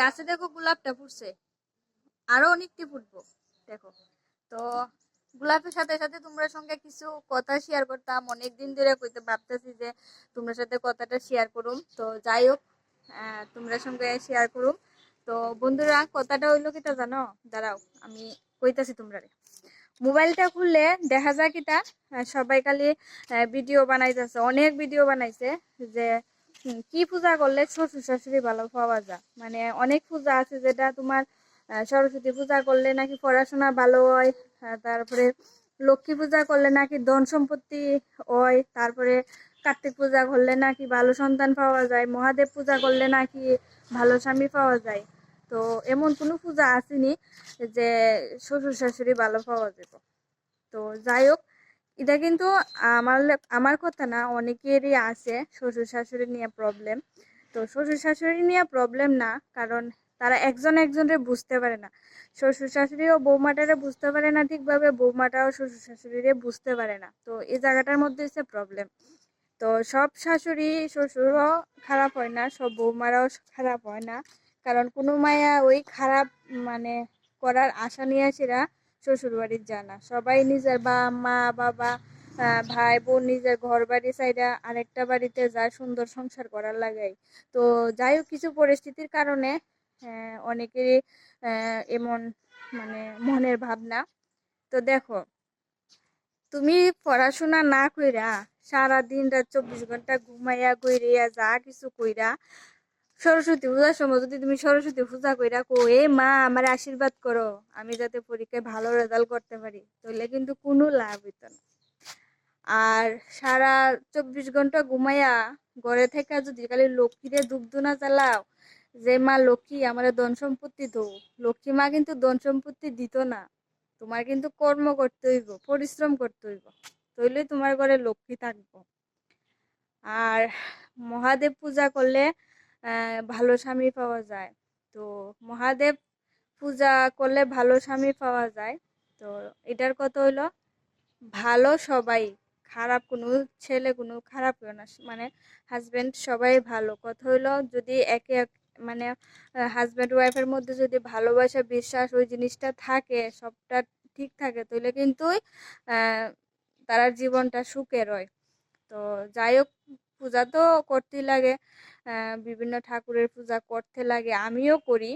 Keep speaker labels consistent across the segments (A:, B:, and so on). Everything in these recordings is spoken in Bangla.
A: গাছে দেখো গোলাপটা ফুটছে। আরও অনেকটি ফুটবো, দেখো। তো গোলাপের সাথে সাথে তোমরা সঙ্গে কিছু কথা শেয়ার করতাম। অনেক দিন ধরে কইতে ভাবতেছি যে তোমরা সাথে কথাটা শেয়ার করুম। তো যাই হোক তোমরা সঙ্গে শেয়ার করুম। তো বন্ধুরা, কথাটা হইল কিটা জানো? দাঁড়াও, আমি কইতাছি তোমরা মোবাইলটা খুললে দেখা যায় কিটা সবাই খালি ভিডিও বানাইতেছে, অনেক ভিডিও বানাইছে যে কি পূজা করলে শ্বশুর শাশুড়ি ভালো পাওয়া যায়? মানে অনেক পূজা আছে যেটা তোমার সরস্বতী পূজা করলে নাকি পড়াশোনা ভালো হয় তারপরে লক্ষ্মী পূজা করলে নাকি ধন সম্পত্তি হয়, তারপরে কার্তিক পূজা করলে নাকি ভালো সন্তান পাওয়া যায়, মহাদেব পূজা করলে নাকি ভালো স্বামী পাওয়া যায়। তো এমন কোনো পূজা আসেনি যে শ্বশুর শাশুড়ি ভালো পাওয়া যেত তো যাই হোক এটা কিন্তু আমার আমার কথা না, অনেকেরই আছে শ্বশুর শাশুড়ি নিয়ে প্রবলেম তো শ্বশুর শাশুড়ি নিয়ে প্রবলেম না, কারণ তারা একজন একজনের বুঝতে পারে না। শ্বশুর শাশুড়িও বৌমাটারে বুঝতে পারে না ঠিকভাবে, বৌমাটাও শ্বশুর শাশুড়িরে বুঝতে পারে না। তো এই জায়গাটার মধ্যে হচ্ছে প্রবলেম তো সব শাশুড়ি শ্বশুরও খারাপ হয় না, সব বৌমারাও খারাপ হয় না। কারণ কোনো মায়া ওই খারাপ মানে করার আশা নিয়ে সেরা শ্বশুর বাড়ির যায় না সবাই নিজের বা মা, বাবা ভাই বোন নিজের ঘর বাড়ি সাইডা আরেকটা বাড়িতে যায় সুন্দর সংসার করার লাগাই। তো যাই হোক, কিছু পরিস্থিতির কারণে অনেকেরই এমন মানে মনের ভাবনা। তো দেখো, তুমি পড়াশোনা না কইরা সারা দিন রাত চব্বিশ ঘণ্টা ঘুমাইয়া কইরিয়া যা কিছু কইরা সরস্বতী পূজার সময় যদি তুমি সরস্বতী পূজা কইরা কো এ মা, আমার আশীর্বাদ করো, আমি যাতে পরীক্ষায় ভালো রেজাল্ট করতে পারি তাহলে কিন্তু কোনো লাভ হইতো না। আর সারা চব্বিশ ঘণ্টা ঘুমাইয়া ঘরে থেকে যদি খালি লক্ষ্মীরে দুগ্ধ না চালাও যে মা, লক্ষ্মী, আমার ধন সম্পত্তি দো লক্ষ্মী মা কিন্তু ধন সম্পত্তি দিত না। তোমার কিন্তু কর্ম করতে হইব, পরিশ্রম করতে হইব, তাইলে তোমার ঘরে লক্ষ্মী থাকব। আর মহাদেব পূজা করলে ভালো স্বামী পাওয়া যায়। তো মহাদেব পূজা করলে ভালো স্বামী পাওয়া যায়। তো এটার কথা হইল, ভালো সবাই, খারাপ কোনো ছেলে কোনো খারাপ না। মানে হাজব্যান্ড সবাই ভালো। কথা হইল, যদি একে এক মানে হাজব্যান্ড ওয়াইফের মধ্যে যদি ভালোবাসা, বিশ্বাস ওই জিনিসটা থাকে, সবটা ঠিক থাকে, তাহলে কিন্তু তারা জীবনটা সুখের হয় তো যাই হোক পূজা তো করতেই লাগে। বিভিন্ন ঠাকুরের পূজা করতে লাগে। আমিও করি,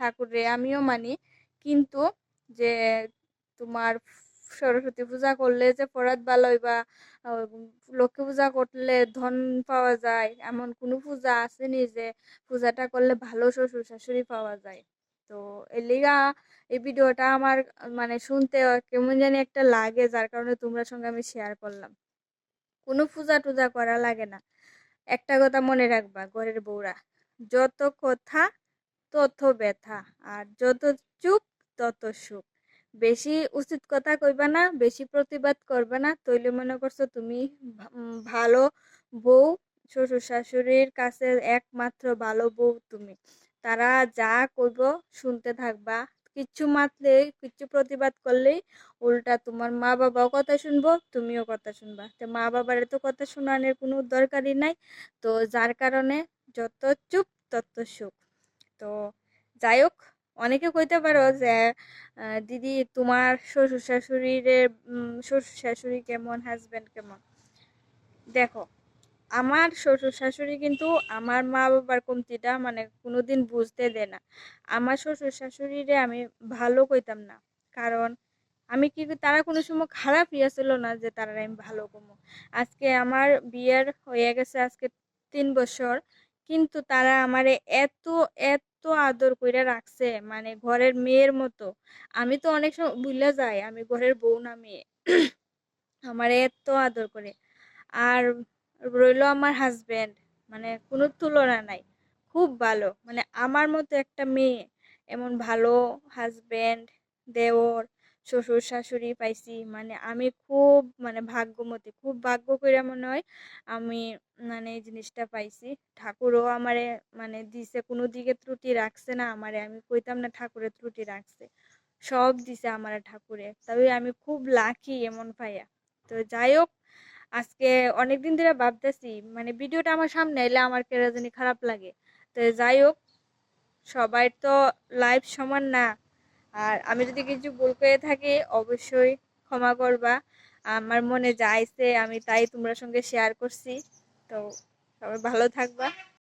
A: ঠাকুরে আমিও মানি। কিন্তু যে তোমার সরস্বতী পূজা করলে যে পরাত ভালো বা লক্ষ্মী পূজা করলে ধন পাওয়া যায়, এমন কোনো পূজা আসেনি যে পূজাটা করলে ভালো শ্বশুর শাশুড়ি পাওয়া যায়। তো এলিগা এই ভিডিওটা আমার মানে শুনতে কেমন জানি একটা লাগে, যার কারণে তোমরা সঙ্গে আমি শেয়ার করলাম। কোনো পূজা টুজা করা লাগে না। একটা কথা মনে রাখবা, ঘরের বউরা, যত কথা তত ব্যথা, আর যত চুপ তত সুখ। বেশি উচিত কথা কইবা না, বেশি প্রতিবাদ করবে না, তইলে মনে করছ তুমি ভালো বউ শ্বশুর শাশুড়ির কাছে একমাত্র ভালো বউ তুমি। তারা যা কইব শুনতে থাকবা কিচ্ছু মাতলেই কিচ্ছু প্রতিবাদ করলেই উল্টা তোমার মা বাবাও কথা শুনব, তুমিও কথা শুনবা। তো মা বাবার তো কথা শোনানোর কোনো দরকারই নাই। তো যার কারণে যত চুপ, তত সুখ। তো যাই হোক, অনেকে কইতে পারো যে দিদি তোমার শ্বশুর শাশুড়ির শ্বশুর শাশুড়ি কেমন হাজব্যান্ড কেমন? দেখো আমার শ্বশুর শাশুড়ি কিন্তু আমার মা বাবার কমতিটা মানে কোনোদিন বুঝতে দেয় না। আমার শ্বশুর শাশুড়িরে আমি ভালো কইতাম না। কারণ আমি কি তারা কোনো সময় খারাপ ছিল না যে তারা আমি ভালো কমো। আজকে আমার বিয়ের হয়ে গেছে আজকে তিন বছর। কিন্তু তারা আমারে এত এত আদর কইরা রাখছে মানে ঘরের মেয়ের মতো। আমি তো অনেক সময় ভুলে যাই, আমি ঘরের বউ না মেয়ে। আমার এত আদর করে। আর রইল আমার হাজব্যান্ড মানে কোনো তুলনা নাই। খুব ভালো মানে আমার মতো একটা মেয়ে, এমন ভালো হাজব্যান্ড দেওর, শ্বশুর শাশুড়ি পাইছি মানে আমি খুব মানে ভাগ্যমতী, খুব ভাগ্য করে মনে হয় আমি মানে এই জিনিসটা পাইছি। ঠাকুরও আমারে মানে দিছে, কোনো দিকে ত্রুটি রাখছে না আমারে, আমি কইতাম না ঠাকুরের ত্রুটি রাখছে। সব দিছে আমারে ঠাকুরে, তবে আমি খুব লাকি এমন পাইয়া। তো যাই হোক আজকে অনেক দিন ধরে ভাবতেছি মানে ভিডিওটা আমার সামনে এলে আমার কেরা জানি খারাপ লাগে। তো যাই হোক, সবাই তো লাইফ সমান না। আর আমি যদি কিছু ভুল করে থাকি, অবশ্যই ক্ষমা করবা। আমার মনে যা আইছে, আমি তাই তোমরা সঙ্গে শেয়ার করছি। তো সবাই ভালো থাকবা।